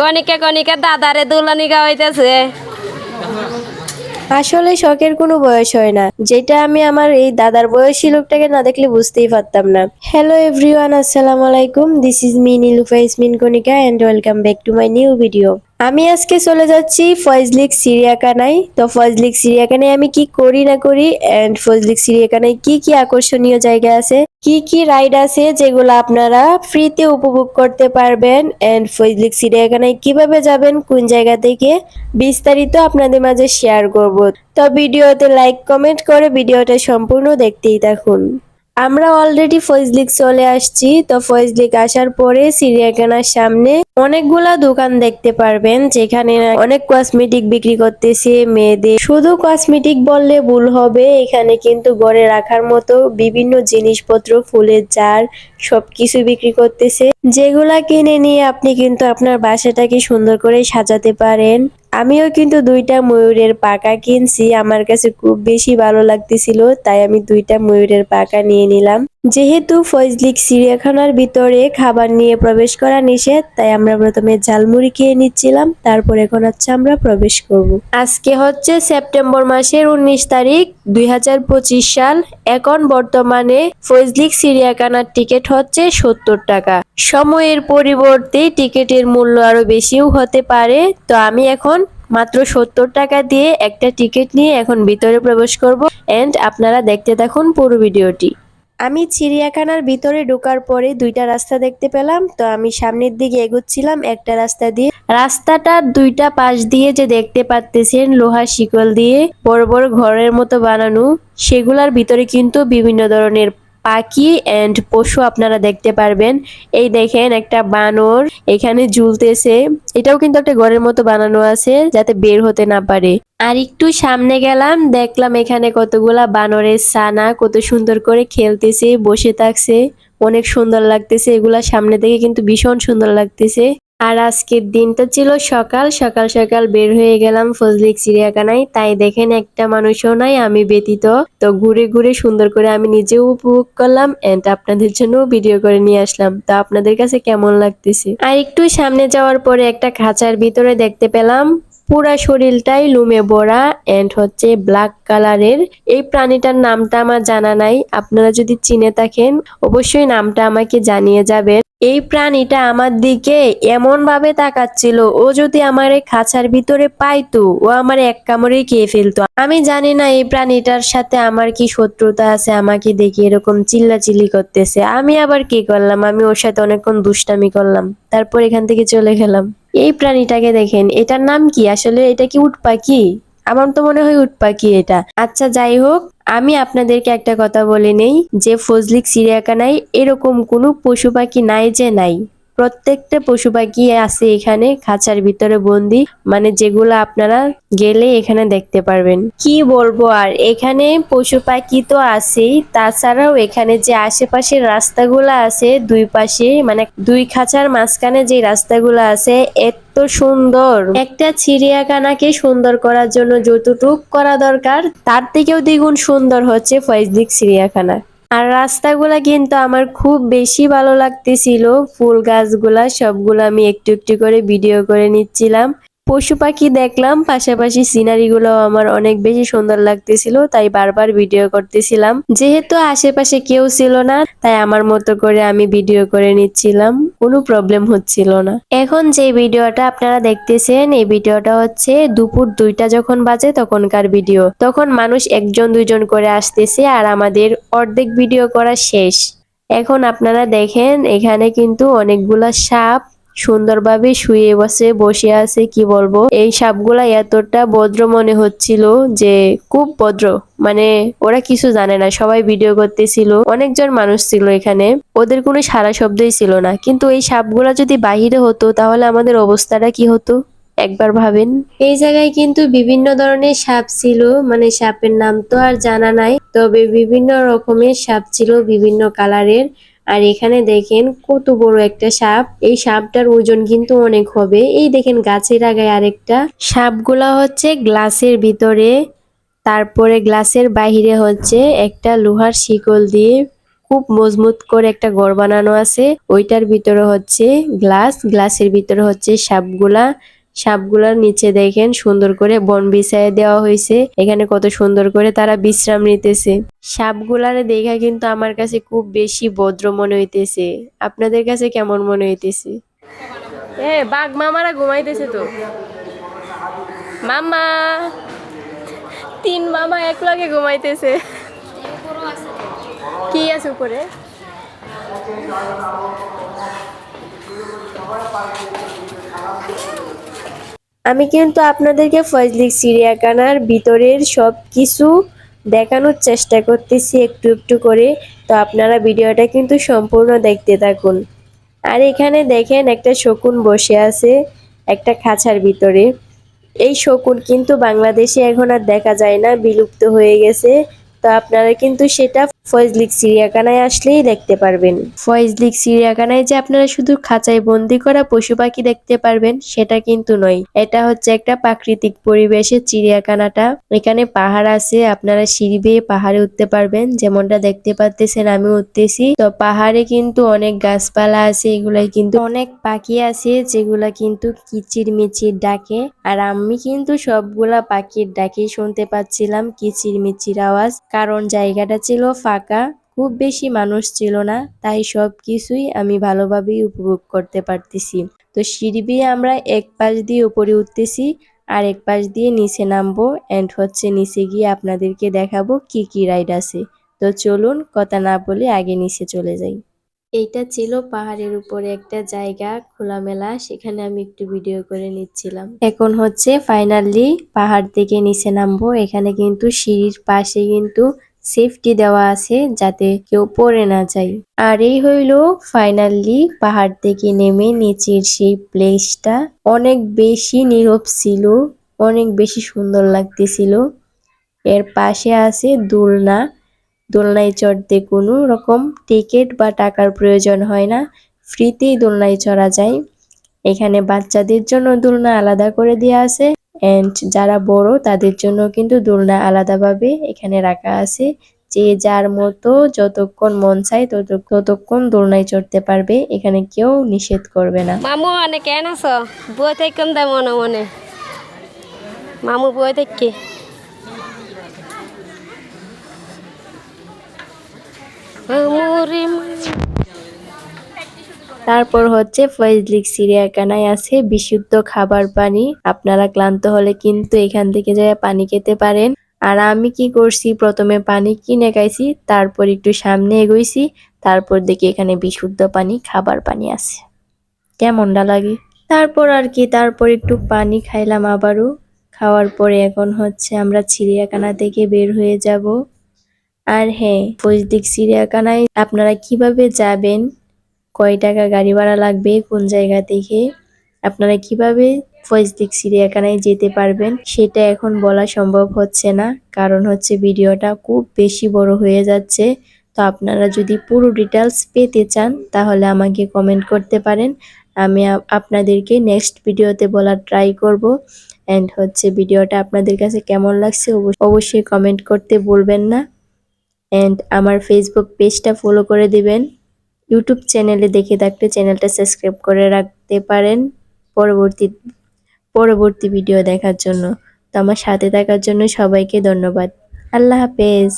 কনিকা কনিকা দাদারে দুলানি গাওয়াইতেছে। আসলে শখের কোনো বয়স হয় না। যেটা আমি আমার এই দাদার বয়সী লোকটাকে না দেখলে বুঝতেই পারতাম না। হ্যালো এভরিওয়ান আসসালামু আলাইকুম। This is me Nilufa Ismin Konika and welcome back to my new video আমি আজকে চলে যাচ্ছি ফজলিক সিরিয়াখানায়। তো ফজলিক সিরিয়াখানায় আমি কি করি না করি অ্যান্ড ফজলিক সিরিয়াখানায় কি কি আকর্ষণীয় জায়গা আছে, কি কি রাইড আছে যেগুলো আপনারা ফ্রিতে উপভোগ করতে পারবেন অ্যান্ড ফজলিক সিরিয়াখানায় কীভাবে যাবেন, কোন জায়গা থেকে, বিস্তারিত আপনাদের মাঝে শেয়ার করব। তো ভিডিওতে লাইক কমেন্ট করে ভিডিওটা সম্পূর্ণ দেখতেই থাকুন। আমরা অলরেডি ফজলিক চলে আসছি, তো ফজলিক আসার পরে চিড়িয়াখানার সামনে অনেকগুলা দোকান দেখতে পারবেন, যেখানে অনেক কসমেটিক বিক্রি করতেছে মেয়েদের। শুধু কসমেটিক বললে ভুল হবে, এখানে কিন্তু ঘরে রাখার মতো বিভিন্ন জিনিসপত্র, ফুলের জার, সবকিছু বিক্রি করতেছে। যেগুলা কিনে নিয়ে আপনি কিন্তু আপনার বাসাটাকে সুন্দর করে সাজাতে পারেন। আমিও কিন্তু দুইটা ময়ূরের পাকা কিনছি। আমার কাছে খুব বেশি ভালো লাগতেছিল, তাই আমি দুইটা ময়ূরের পাকা নিয়ে নিলাম। যেহেতু ফজলিক চিড়িয়াখানার ভিতরে খাবার নিয়ে প্রবেশ করা নিষেধ, তাই আমরা প্রথমে ঝালমুড়ি খেয়ে নিচ্ছিলাম, তারপর এখন হচ্ছে আমরা প্রবেশ করব। আজকে হচ্ছে সেপ্টেম্বর মাসের উনিশ তারিখ, দুই হাজার পঁচিশ সাল। এখন বর্তমানে ফজলিক চিড়িয়াখানার টিকিট হচ্ছে সত্তর টাকা। সময়ের পরিবর্তে টিকিটের মূল্য আরও বেশিও হতে পারে, তো আমি এখন মাত্র সত্তর টাকা দিয়ে একটা টিকিট নিয়ে এখন ভিতরে প্রবেশ করব। এন্ড আপনারা দেখতে থাকুন পুরো ভিডিওটি। আমি চিড়িয়াখানার ভিতরে ঢোকার পরে দুইটা রাস্তা দেখতে পেলাম, তো আমি সামনের দিকে এগোচ্ছিলাম একটা রাস্তা দিয়ে। রাস্তাটার দুইটা পাশ দিয়ে যে দেখতে পারতেছেন লোহার শিকল দিয়ে বড় বড় ঘরের মতো বানানো, সেগুলার ভিতরে কিন্তু বিভিন্ন ধরনের পাখি এন্ড পশু আপনারা দেখতে পারবেন। এই দেখেন একটা বানর, এখানে ঝুলতেছে। এটাও কিন্তু একটা ঘরের মতো বানানো আছে, যাতে বের হতে না পারে। আর একটু সামনে গেলাম, দেখলাম এখানে কতগুলা বানরের ছানা কত সুন্দর করে খেলতেছে, বসে থাকছে। অনেক সুন্দর লাগতেছে, এগুলা সামনে থেকে কিন্তু ভীষণ সুন্দর লাগতেছে। আর আজকের দিনটা ছিল সকাল। সকাল সকাল বের হয়ে গেলাম ফজলিক চিড়িয়াখানায়। তাই দেখেন একটা মানুষও নাই, আমি ব্যতীত। তো ঘুরে ঘুরে সুন্দর করে আমি নিজেও উপভোগ করলাম এন্ড আপনাদের জন্য ভিডিও করে নিয়ে আসলাম। তো আপনাদের কাছে কেমন লাগতেছে? আর একটু সামনে যাওয়ার পরে একটা খাঁচার ভিতরে দেখতে পেলাম। পুরা শরীরটাই লুমে ভরা এন্ড হচ্ছে ব্ল্যাক কালারের এই প্রাণীটার নামটা আমার জানা নাই, আপনারা যদি চিনে থাকেন, অবশ্যই নামটা আমাকে জানিয়ে যাবেন। এই প্রাণীটা আমার দিকে এমন ভাবে তাকাচ্ছিল, ও যদি আমার এই খাঁচার ভিতরে পাইতো, ও আমার এক কামড়েই খেয়ে ফেলতো। আমি জানি না এই প্রাণীটার সাথে আমার কি শত্রুতা আছে, আমাকে দেখে এরকম চিল্লাচিল্লি করতেছে। আমি আবার কি করলাম? আমি ওর সাথে অনেকক্ষণ দুষ্টামি করলাম, তারপর এখান থেকে চলে গেলাম। এই প্রাণীটাকে দেখেন, এটার নাম কি? আসলে এটা কি উট পাখি? আমার তো মনে হয় উট পাখি এটা। আচ্ছা যাই হোক, আমি আপনাদেরকে একটা কথা বলে নেই যে ফজলিক চিড়িয়াখানায় এরকম কোনো পশু পাখি নাই যে নাই। প্রত্যেকটা পশু পাখি আছে এখানে, খাঁচার ভিতরে বন্দি। মানে যেগুলো আপনারা গেলে এখানে দেখতে পারবেন। কি বলব আর, এখানে পশু পাখি তো আছেই। তাছাড়াও এখানে যে আশেপাশের রাস্তাগুলো আছে দুই পাশে মানে দুই খাঁচার মাঝখানে যে রাস্তাগুলো আছে, এত সুন্দর। একটা চিড়িয়াখানাকে সুন্দর করার জন্য যতটুক করা দরকার, তার থেকেও দ্বিগুণ সুন্দর হচ্ছে ফয়জলিক চিড়িয়াখানা। আর রাস্তাগুলা কিন্তু আমার খুব বেশি ভালো লাগতেছিল। ফুল গাছগুলা সবগুলো আমি একটু একটু করে ভিডিও করে নিচ্ছিলাম। পশু পাখি দেখলাম, পাশাপাশি সিনারিগুলো আমার অনেক বেশি সুন্দর লাগতেছিল, তাই বারবার ভিডিও করতেছিলাম। যেহেতু আশেপাশে কেউ ছিল না, তাই আমার মতো করে আমি ভিডিও করে নিচ্ছিলাম, কোনো প্রবলেম হচ্ছিল না। এখন যে ভিডিওটা আপনারা দেখতেছেন, এই ভিডিওটা হচ্ছে দুপুর দুইটা যখন বাজে তখনকার ভিডিও। তখন মানুষ একজন দুইজন করে আসতেছে আর আমাদের অর্ধেক ভিডিও করা শেষ। এখন আপনারা দেখেন, এখানে কিন্তু অনেকগুলা সাপ সুন্দরভাবে শুয়ে বসে বসে আছে, কি বলব? এই সাপগুলা এতটা ভদ্র মনে হচ্ছিল যে খুব ভদ্র। মানে ওরা কিছু জানে না, সবাই ভিডিও করতেছিল। অনেকজন মানুষ ছিল এখানে। ওদের কোনো সারা শব্দই ছিল না। কিন্তু এই সাপগুলা যদি বাহিরে হতো, তাহলে আমাদের অবস্থাটা কি হতো? একবার ভাবেন। এই জায়গায় কিন্তু বিভিন্ন ধরনের সাপ ছিল। মানে সাপের নাম তো আর জানা নাই। তবে বিভিন্ন রকমের সাপ ছিল বিভিন্ন কালারের। আর এখানে দেখেন কত বড় একটা সাপ। এই সাপটার ওজন কিন্তু অনেক হবে। এই দেখেন গাছের আগায় আরেকটা। সাপগুলা হচ্ছে গ্লাসের ভিতরে, তারপরে গ্লাসের বাহিরে হচ্ছে একটা লোহার শিকল দিয়ে খুব মজবুত করে একটা ঘর বানানো আছে। ওইটার ভিতরে হচ্ছে গ্লাস, গ্লাসের ভিতরে হচ্ছে সাপগুলা। সাপগুলার নিচে দেখেন, সুন্দর করে বন বিছায় দেওয়া হয়েছে। এখানে কত সুন্দর করে তারা বিশ্রাম নিতেছে। সাপগুলারে দেখা কিন্তু আমার কাছে খুব বেশি ভদ্র মনে হইতেছে। আপনাদের কাছে কেমন মনে হইতেছে? এ, বাঘ মামারা ঘুমাইতেছে তো। মামা, তিন মামা এক ঘুমাইতেছে। কি আছে উপরে? আমি কিন্তু আপনাদেরকে ফজলিক চিড়িয়াখানার ভিতরের সব কিছু দেখানোর চেষ্টা করতেছি একটু একটু করে। তো আপনারা ভিডিওটা কিন্তু সম্পূর্ণ দেখতে থাকুন। আর এখানে দেখেন একটা শকুন বসে আছে একটা খাঁচার ভিতরে। এই শকুন কিন্তু বাংলাদেশে এখন আর দেখা যায় না, বিলুপ্ত হয়ে গেছে। তো আপনারা কিন্তু সেটা ফয়জলিক চিড়িয়াখানায় আসলেই দেখতে পারবেন। ফয়জলিক চিড়িয়াখানায় যে আপনারা শুধু খাঁচায় বন্দি করা পশু পাখি দেখতে পারবেন, সেটা কিন্তু নয়। এটা হচ্ছে একটা প্রাকৃতিক পরিবেশের চিড়িয়াখানাটা। এখানে পাহাড় আছে, আপনারা সিঁড়ি বেয়ে পাহাড়ে উঠতে পারবেন। যেমনটা দেখতে পাচ্তেছেন আমি উঠতেছি। তো পাহাড়ে কিন্তু অনেক গাছপালা আছে এগুলাই কিন্তু অনেক পাখি আছে, যেগুলা কিন্তু কিচির মিচির ডাকে। আর আমি কিন্তু সবগুলা পাখির ডাকে শুনতে পাচ্ছিলাম কিচির মিচির আওয়াজ। কারণ জায়গাটা ছিল ফাঁকা। খুব বেশি মানুষ ছিল না, তাই সব কিছুই আমি ভালোভাবেই উপভোগ করতে পারতেছি। তো সিঁড়ি বেয়ে আমরা এক পাশ দিয়ে উপরে উঠতেছি, আর এক পাশ দিয়ে নিচে নামবো এন্ড হচ্ছে নিচে গিয়ে আপনাদেরকে দেখাবো কি কি রাইড আছে। তো চলুন কথা না বলে আগে নিচে চলে যাই। এইটা ছিল পাহাড়ের উপরে একটা জায়গা, খোলামেলা, সেখানে আমি একটু ভিডিও করে নিচ্ছিলাম। এখন হচ্ছে ফাইনালি পাহাড় থেকে নিচে নামবো, এখানে কিন্তু সিঁড়ির পাশে কিন্তু সেফটি দেওয়া আছে যাতে কেউ পড়ে না যায়। আর এই হইল ফাইনালি পাহাড় থেকে নেমে নিচের সেই প্লেসটা অনেক বেশি নীরব ছিল, অনেক বেশি সুন্দর লাগতেছিল। এর পাশে আছে দোলনা। দোলনায় চড়তে কোনো রকম টিকিট বা টাকার প্রয়োজন হয় না। ফ্রিতেই দোলনায় চড়া যায়। এখানে বাচ্চাদের জন্য দোলনা আলাদা করে দেওয়া আছে। এন্ড যারা বড়, তাদের জন্য কিন্তু দোলনা আলাদাভাবে এখানে রাখা আছে। যে যার মতো যতক্ষণ মন চায়, তত, ততক্ষণ দোলনায় চড়তে পারবে। এখানে কেউ নিষেধ করবে না। মামু মানে কেন আছ? বই থাকেন দে মনে মনে? মামু বই থেকে মামুরে মা তারপর হচ্ছে ফজলিক চিড়িয়াখানায় আছে, বিশুদ্ধ খাবার পানি। আপনারা ক্লান্ত হলে কিন্তু এখান থেকে যায় পানি খেতে পারেন। আর আমি কি করছি? প্রথমে পানি কিনে খাইছি, তারপর একটু সামনে এগোইছি, তারপর দেখি এখানে বিশুদ্ধ পানি, খাবার পানি আছে। কেমনটা লাগে? তারপর আর কি, তারপর একটু পানি খাইলাম আবারও। খাওয়ার পরে এখন হচ্ছে আমরা চিড়িয়াখানা থেকে বের হয়ে যাব। আর হ্যাঁ ফজলিক চিড়িয়াখানায় আপনারা কীভাবে যাবেন? কয় টাকা গাড়ি ভাড়া লাগবে, কোন জায়গা থেকে আপনারা কীভাবে ফজলিক চিড়িয়াখানায় যেতে পারবেন? সেটা এখন বলা সম্ভব হচ্ছে না। কারণ হচ্ছে ভিডিওটা খুব বেশি বড় হয়ে যাচ্ছে। তো আপনারা যদি পুরো ডিটেলস পেতে চান, তাহলে আমাকে কমেন্ট করতে পারেন। আমি আপ- আপনাদেরকে নেক্সট ভিডিওতে বলার ট্রাই করব। অ্যান্ড হচ্ছে ভিডিওটা আপনাদের কাছে কেমন লাগছে অবশ্য- অবশ্যই কমেন্ট করতে বলবেন না। অ্যান্ড আমার ফেসবুক পেজটা ফলো করে দিবেন। ইউটিউব চ্যানেলে দেখে থাকলে চ্যানেলটা সাবস্ক্রাইব করে রাখতে পারেন পরবর্তী পরবর্তী ভিডিও দেখার জন্য। তো আমার সাথে থাকার জন্য সবাইকে ধন্যবাদ। আল্লাহ হাফেজ।